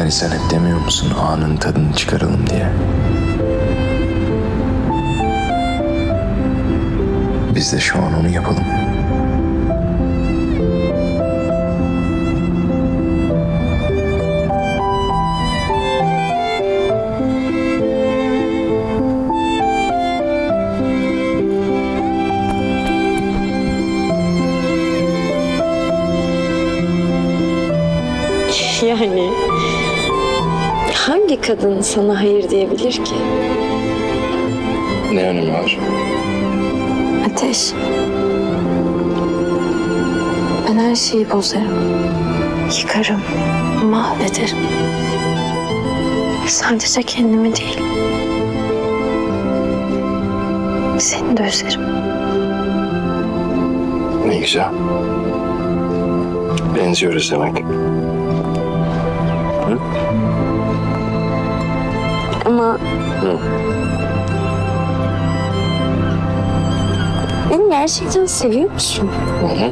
Hani sen hep demiyor musun anın tadını çıkaralım diye. Biz de şu an onu yapalım. Yani hangi kadın sana hayır diyebilir ki? Ne önemi var? Ateş. Ben her şeyi bozarım. Yıkarım. Mahvederim. Sadece kendimi değil. Seni de üzerim. Ne güzel. Benziyoruz demek. Hı. beni gerçekten seviyor musun? Hı.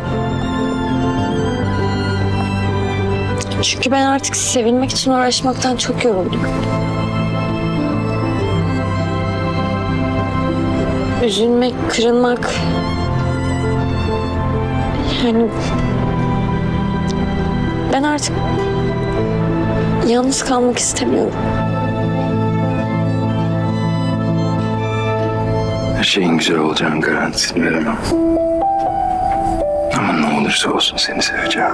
Çünkü ben artık sevilmek için uğraşmaktan çok yoruldum. Üzülmek, kırılmak. Yani ben artık yalnız kalmak istemiyorum. Şeyin güzel olacağını garantisini veremem. Ama ne olursa olsun seni seveceğim.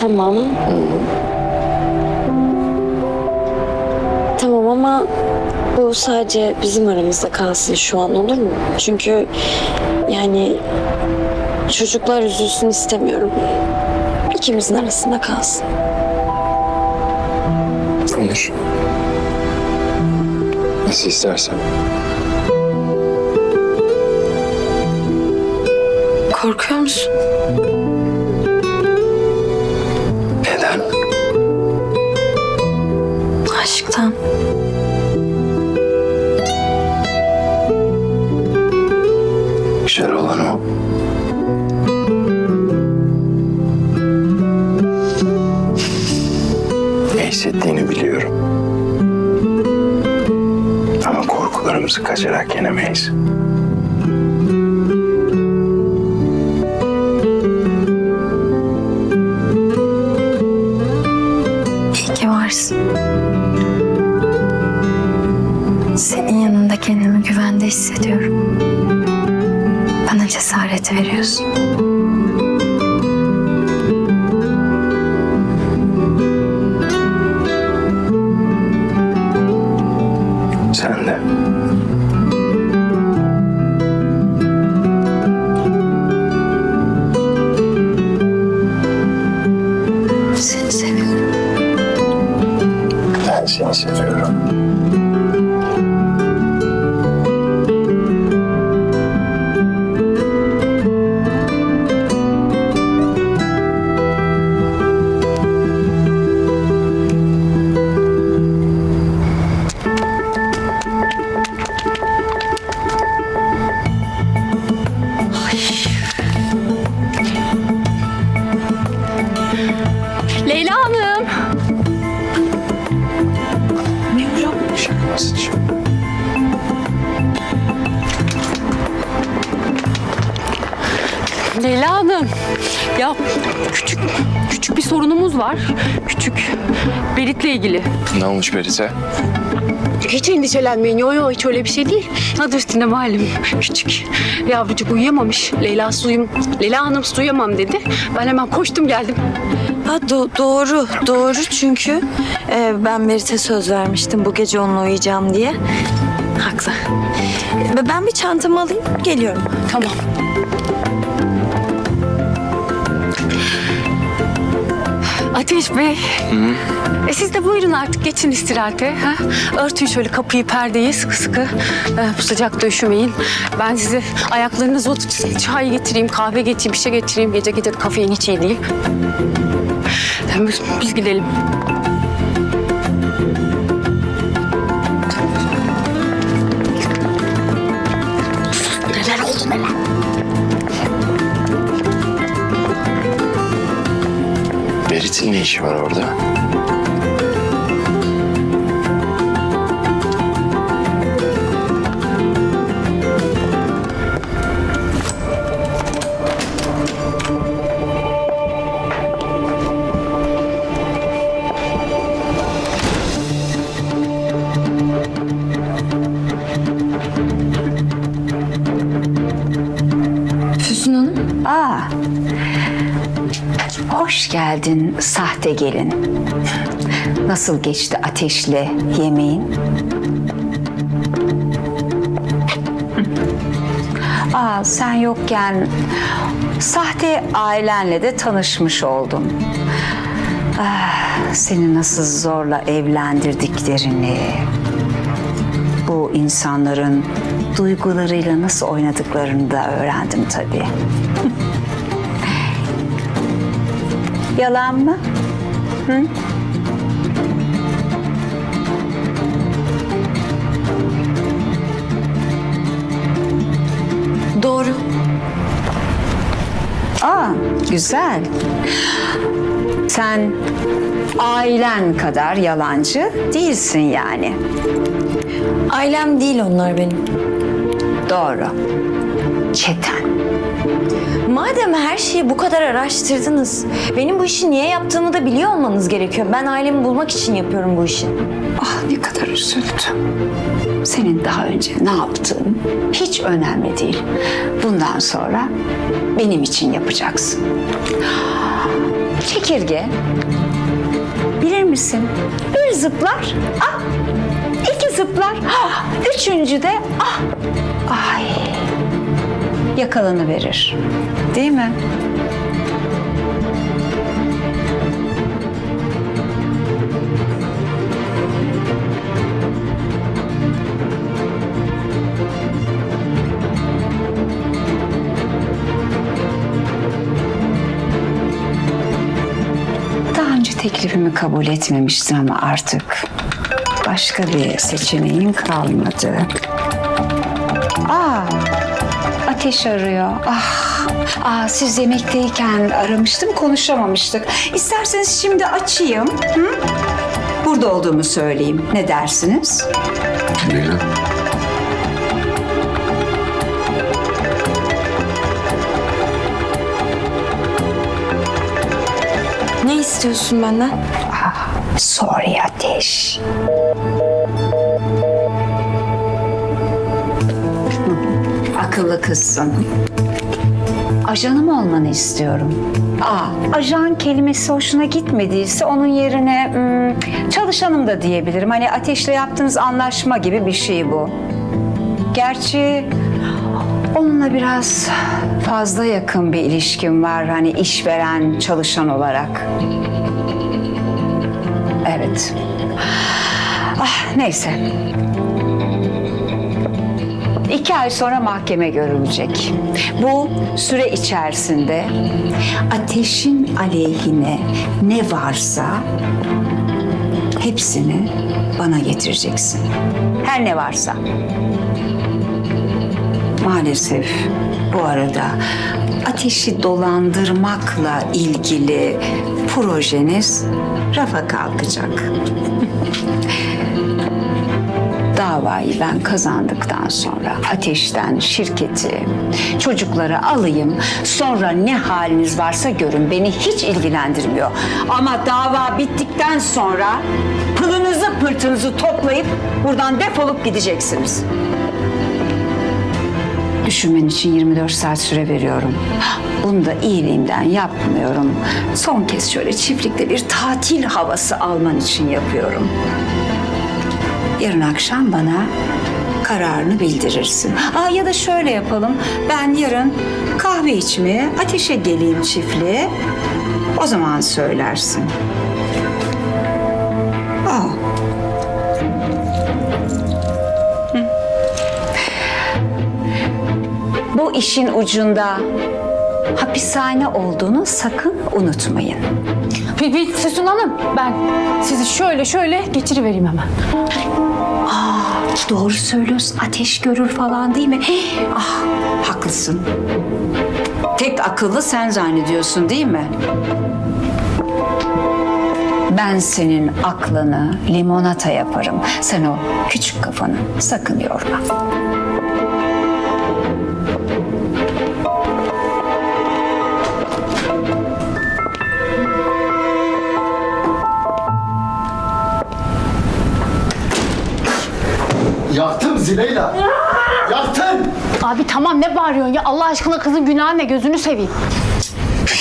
Tamam. Tamam ama bu sadece bizim aramızda kalsın şu an olur mu? Çünkü yani çocuklar üzülsün istemiyorum. İkimizin arasında kalsın. Olur. Nasıl istersen. Korkuyor musun? Hissettiğini biliyorum. Ama korkularımızı kaçarak yenemeyiz. İyi ki varsın. Senin yanında kendimi güvende hissediyorum. Bana cesaret veriyorsun. 真的。Leyla Hanım. Ya küçük küçük bir sorunumuz var. Küçük. Berit'le ilgili. Ne olmuş Berit'e? Hiç endişelenmeyin. Yo yo hiç öyle bir şey değil. Adı üstünde malum. Küçük. Yavrucuk uyuyamamış. Leyla suyum. Leyla Hanım su uyuyamam dedi. Ben hemen koştum geldim. Ha do- doğru, doğru çünkü e, ben Merit'e söz vermiştim bu gece onunla uyuyacağım diye. Haklı. E, Ben bir çantamı alayım, geliyorum. Tamam. Ateş Bey. E siz de buyurun artık geçin istirahate. Ha? Örtün şöyle kapıyı perdeyi sıkı sıkı. E, bu sıcakta üşümeyin. Ben size ayaklarınızı oturtun. Çay getireyim, kahve getireyim, bir şey getireyim. Gece gece kafein hiç iyi değil. Biz, biz gidelim. İşi var orada? Geldin sahte gelin. Nasıl geçti ateşle yemeğin? Aa, sen yokken sahte ailenle de tanışmış oldum. Ah, seni nasıl zorla evlendirdiklerini, bu insanların duygularıyla nasıl oynadıklarını da öğrendim tabii. Yalan mı? Doğru. Aa, güzel. Sen ailen kadar yalancı değilsin yani. Ailem değil onlar benim. Doğru. Çeten. Madem her şeyi bu kadar araştırdınız, benim bu işi niye yaptığımı da biliyor olmanız gerekiyor. Ben ailemi bulmak için yapıyorum bu işi. Ah ne kadar üzüldüm. Senin daha önce ne yaptığın hiç önemli değil. Bundan sonra benim için yapacaksın. Çekirge. Bilir misin? Bir zıplar. Ah. iki zıplar. Ah. Üçüncü de ah. Ay. Yakalanı verir. Değil mi? Teklifimi kabul etmemiştin ama artık başka bir seçeneğin kalmadı. Ateş arıyor. Ah, aa, siz yemekteyken aramıştım, konuşamamıştık. İsterseniz şimdi açayım. Hı? Burada olduğumu söyleyeyim. Ne dersiniz? Buyurun. Ne istiyorsun benden? Sorry ateş. Akıllı kızsın. Ajanım olmanı istiyorum. Aa, ajan kelimesi hoşuna gitmediyse onun yerine hmm, çalışanım da diyebilirim. Hani ateşle yaptığınız anlaşma gibi bir şey bu. Gerçi onunla biraz fazla yakın bir ilişkim var. Hani işveren çalışan olarak. Evet. Ah neyse. İki ay sonra mahkeme görülecek. Bu süre içerisinde ateşin aleyhine ne varsa hepsini bana getireceksin. Her ne varsa. Maalesef bu arada ateşi dolandırmakla ilgili projeniz rafa kalkacak. Davayı ben kazandıktan sonra ateşten şirketi, çocukları alayım. Sonra ne haliniz varsa görün. Beni hiç ilgilendirmiyor. Ama dava bittikten sonra pılınızı pırtınızı toplayıp buradan defolup gideceksiniz. Düşünmen için 24 saat süre veriyorum. Bunu da iyiliğimden yapmıyorum. Son kez şöyle çiftlikte bir tatil havası alman için yapıyorum. Yarın akşam bana kararını bildirirsin. Aa, ya da şöyle yapalım. Ben yarın kahve içmeye ateşe geleyim çiftliğe. O zaman söylersin. Aa. Bu işin ucunda hapishane olduğunu sakın unutmayın. Bir, bir Hanım ben sizi şöyle şöyle geçirivereyim hemen. Doğru söylüyorsun. Ateş görür falan değil mi? Ah, haklısın. Tek akıllı sen zannediyorsun değil mi? Ben senin aklını limonata yaparım. Sen o küçük kafanı sakın yorma. Zileyla. Yaktın. Abi tamam ne bağırıyorsun ya Allah aşkına kızın günahı ne gözünü seveyim.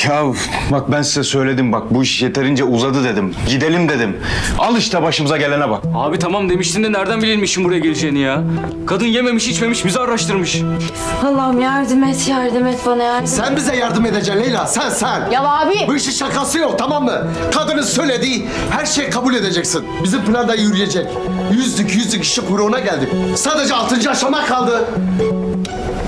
Ya bak ben size söyledim bak bu iş yeterince uzadı dedim. Gidelim dedim. Al işte başımıza gelene bak. Abi tamam demiştin de nereden bilelim buraya geleceğini ya? Kadın yememiş içmemiş bizi araştırmış. Allah'ım yardım et, yardım et bana yardım Sen bize yardım edeceksin Leyla. Sen sen. Ya abi. Bu işin şakası yok tamam mı? Kadının söylediği her şeyi kabul edeceksin. Bizim plan da yürüyecek. Yüzlük yüzlük işi kuyruğuna geldik. Sadece altıncı aşama kaldı.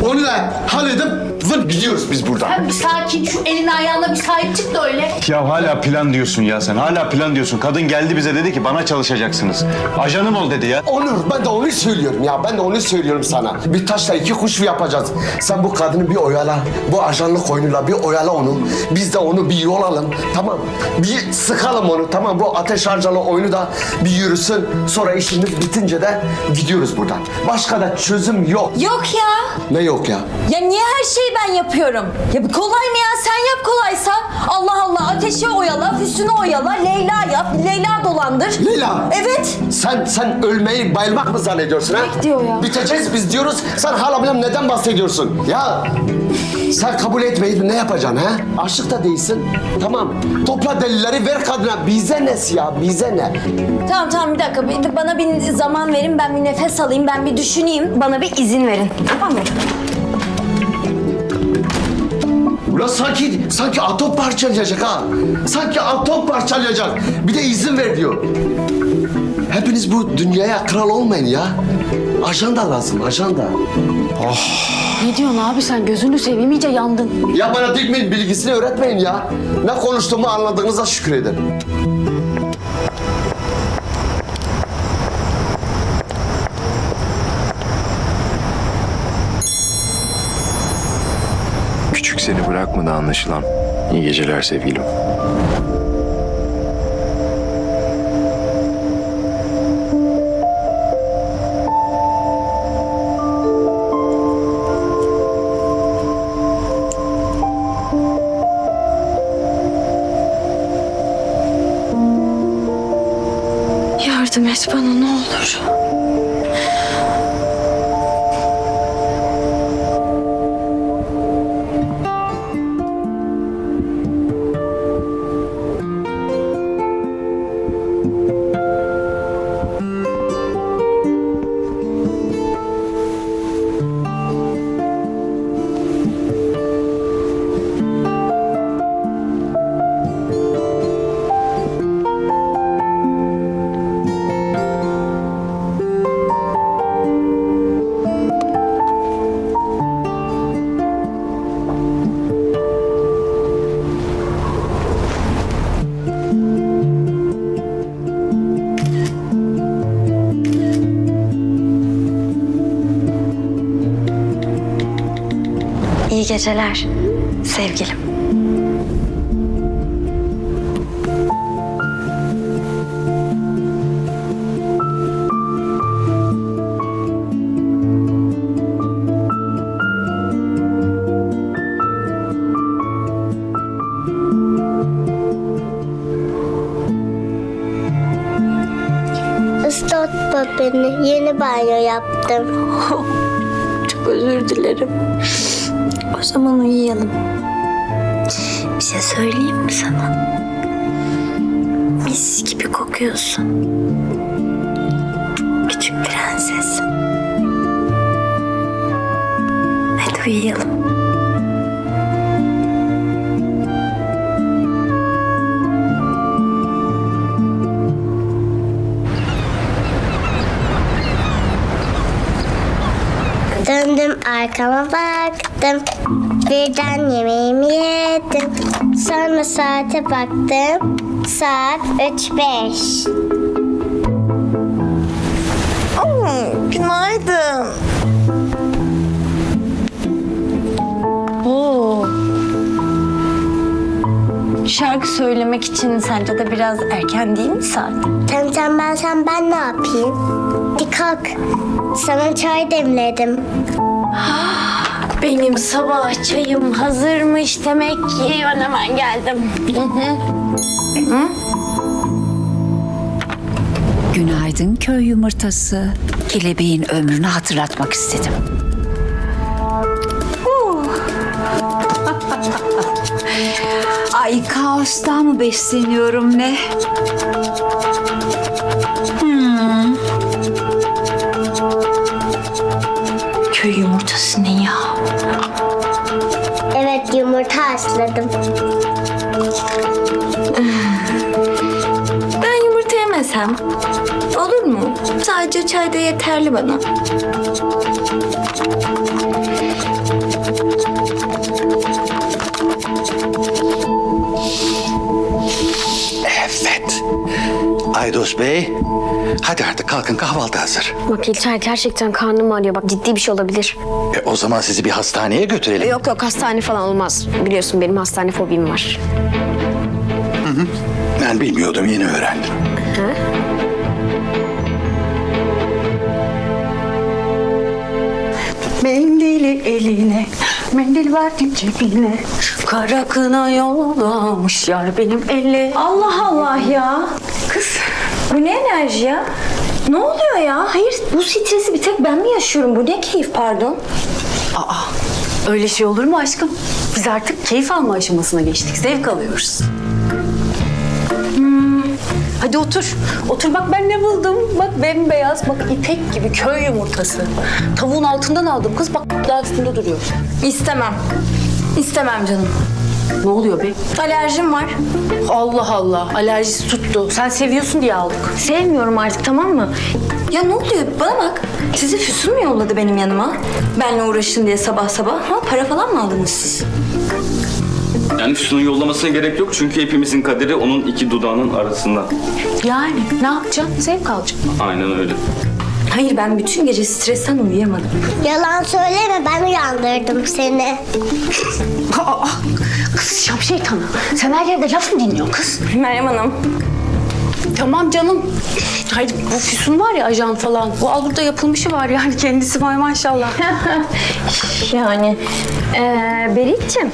Onu da halledip vın gidiyoruz biz buradan. Sen bir sakin şu eline ayağına bir sahip çık da öyle. Ya hala plan diyorsun ya sen. Hala plan diyorsun. Kadın geldi bize dedi ki bana çalışacaksınız. Ajanım ol dedi ya. Onur ben de onu söylüyorum ya. Ben de onu söylüyorum sana. Bir taşla iki kuş yapacağız. Sen bu kadını bir oyala. Bu ajanlık oyunuyla bir oyala onu. Biz de onu bir yol alalım. Tamam. Bir sıkalım onu. Tamam bu ateş harcalı oyunu da bir yürüsün. Sonra işimiz bitince de gidiyoruz buradan. Başka da çözüm yok. Yok ya. Ne yok ya? Ya niye her şeyi ben yapıyorum? Ya bu kolay mı ya? Sen yap kolaysa. Allah Allah ateşi oyala, Füsun'u oyala, Leyla yap, Leyla dolandır. Leyla. Evet. Sen sen ölmeyi bayılmak mı zannediyorsun ha? diyor ya. Biteceğiz biz diyoruz. Sen hala bilmem neden bahsediyorsun? Ya sen kabul etmeyip ne yapacaksın ha? Aşık da değilsin. Tamam. Topla delilleri ver kadına. Bize ne ya? Bize ne? Tamam tamam bir dakika. Bir- Bana bir zaman verin. Ben bir nefes alayım. Ben bir düşüneyim. Bana bir izin verin. Tamam mı? Ulan sanki, sanki atom parçalayacak ha. Sanki atom parçalayacak. Bir de izin ver diyor. Hepiniz bu dünyaya kral olmayın ya. Ajanda lazım, ajanda. Ne diyorsun abi sen gözünü seveyim iyice yandın. Ya bana dikmeyin bilgisini öğretmeyin ya. Ne konuştuğumu anladığınıza şükredin. Küçük seni bırakmadı anlaşılan. İyi geceler sevgilim. İyi geceler sevgilim. Islatma beni. Yeni banyo yaptım. Çok özür dilerim. Zaman uyuyalım. Bir şey söyleyeyim mi sana? Mis gibi kokuyorsun. Küçük prenses. Hadi uyuyalım. Birden yemeğimi yedim. Sonra saate baktım. Saat üç beş. Günaydın. Oo. şarkı söylemek için sence de biraz erken değil mi saat? Sen tembelsen ben ne yapayım? Hadi kalk. Sana çay demledim. Benim sabah çayım hazırmış demek ki ben hemen geldim. Günaydın köy yumurtası. Kelebeğin ömrünü hatırlatmak istedim. Ay kaostan mı besleniyorum ne? Köy yumurtası ne yumurta haşladım. Ben yumurta yemesem olur mu? Sadece çay da yeterli bana. Aydos Bey, hadi artık kalkın kahvaltı hazır. Bak İlker gerçekten karnım ağrıyor. Bak ciddi bir şey olabilir. E, o zaman sizi bir hastaneye götürelim. Yok yok hastane falan olmaz. Biliyorsun benim hastane fobim var. Ben bilmiyordum, yeni öğrendim. Mendili eline, mendil verdim cebine. Kara kına yollamış yar benim elle. Allah Allah ya. Bu ne enerji ya? Ne oluyor ya? Hayır bu stresi bir tek ben mi yaşıyorum? Bu ne keyif pardon? Aa, öyle şey olur mu aşkım? Biz artık keyif alma aşamasına geçtik, zevk alıyoruz. Hmm, Hadi otur. Otur bak ben ne buldum. Bak bembeyaz, bak ipek gibi köy yumurtası. Tavuğun altından aldım kız bak daha üstünde duruyor. İstemem. İstemem canım. Ne oluyor be? Alerjim var. Allah Allah, alerjisi tuttu. Sen seviyorsun diye aldık. Sevmiyorum artık tamam mı? Ya ne oluyor? Bana bak. Sizi Füsun mu yolladı benim yanıma? Benle uğraşın diye sabah sabah. Ha, para falan mı aldınız siz? Yani Füsun'un yollamasına gerek yok çünkü hepimizin kaderi onun iki dudağının arasında. Yani ne yapacaksın? Zevk alacaksın. Aynen öyle. Hayır ben bütün gece stresten uyuyamadım. Yalan söyleme ben uyandırdım seni. Aa, kız şap şeytanı. Sen her yerde laf mı dinliyorsun kız? Meryem Hanım. Tamam canım. Hayır bu Füsun var ya ajan falan. Bu al burada yapılmışı var yani kendisi var maşallah. Yani ee, Berit'ciğim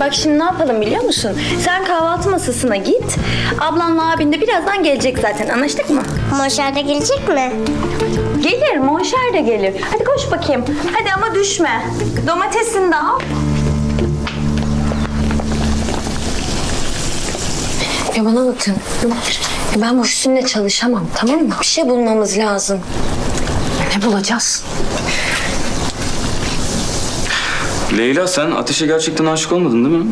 bak şimdi ne yapalım biliyor musun? Sen kahvaltı masasına git. Ablanla abin de birazdan gelecek zaten anlaştık mı? Moşer de gelecek mi? Gelir, monşer de gelir. Hadi koş bakayım. Hadi ama düşme. Domatesini de al. Ya bana bakın. Ben bu Füsun'la çalışamam tamam mı? Bir şey bulmamız lazım. ne bulacağız? Leyla sen Ateş'e gerçekten aşık olmadın değil mi?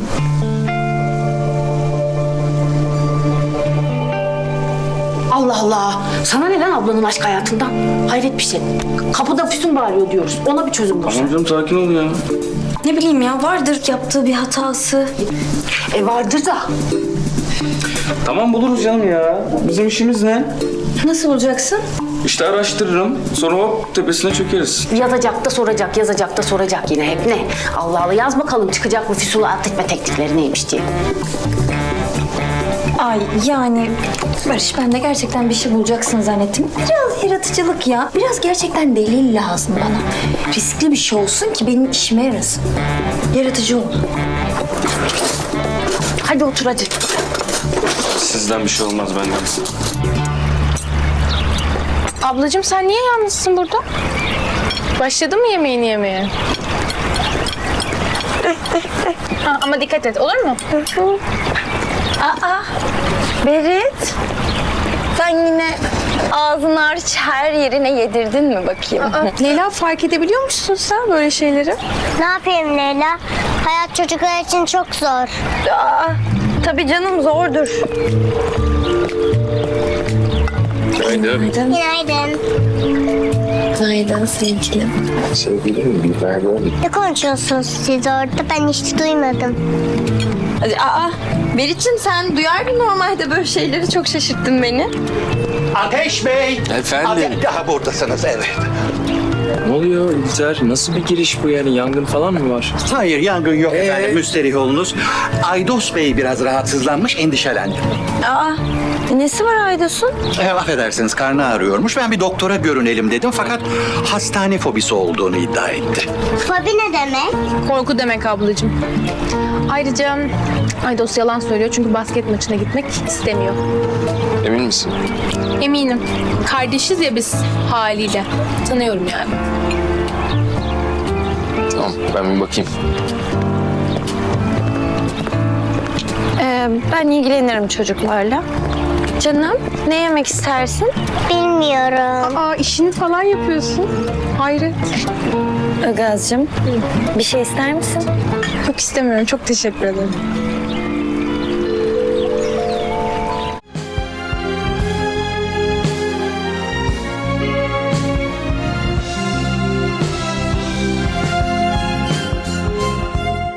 Allah Allah. Sana neden ablanın aşk hayatından? Hayret bir şey. Kapıda Füsun bağırıyor diyoruz. Ona bir çözüm bulsun. Tamam canım sakin ol ya. Ne bileyim ya vardır yaptığı bir hatası. E vardır da. Tamam buluruz canım ya. Bizim işimiz ne? Nasıl olacaksın? İşte araştırırım. Sonra hop tepesine çökeriz. Yazacak da soracak, yazacak da soracak yine hep ne? Allah Allah yaz bakalım çıkacak mı Füsun'u alt etme teknikleri neymiş diye. Ay yani Barış ben de gerçekten bir şey bulacaksın zannettim. Biraz yaratıcılık ya. Biraz gerçekten delil lazım bana. Riskli bir şey olsun ki benim işime yarasın. Yaratıcı ol. Hadi otur hadi. Sizden bir şey olmaz benden. Ablacığım sen niye yalnızsın burada? Başladın mı yemeğini yemeye? ha, ama dikkat et olur mu? Aa Berit. Sen yine ağzını hariç her yerine yedirdin mi bakayım? Leyla fark edebiliyor musun sen böyle şeyleri? Ne yapayım Leyla? Hayat çocuklar için çok zor. Aa, tabii canım zordur. Günaydın. Günaydın. Günaydın sevgilim. Sevgilim bir verdi. Ne konuşuyorsunuz siz orada? Ben hiç duymadım. Aa Berit'ciğim sen duyardın normalde böyle şeyleri çok şaşırttın beni. Ateş Bey! Efendim? Hadi daha buradasınız, evet. Ne oluyor İlter? Nasıl bir giriş bu yani? Yangın falan mı var? Hayır yangın yok efendim müsterih olunuz. Aydos Bey biraz rahatsızlanmış endişelendi. Aa, nesi var Aydos'un? E, affedersiniz karnı ağrıyormuş. Ben bir doktora görünelim dedim fakat hastane fobisi olduğunu iddia etti. Fobi ne demek? Korku demek ablacığım. Ayrıca Aydos yalan söylüyor çünkü basket maçına gitmek istemiyor. Emin misin? Eminim. Kardeşiz ya biz haliyle. Tanıyorum yani. Tamam ben bir bakayım. Ee, ben ilgilenirim çocuklarla. Canım, ne yemek istersin? Bilmiyorum. Aa işini falan yapıyorsun. Hayret. Ilgaz'cığım, bir şey ister misin? Çok istemiyorum. Çok teşekkür ederim.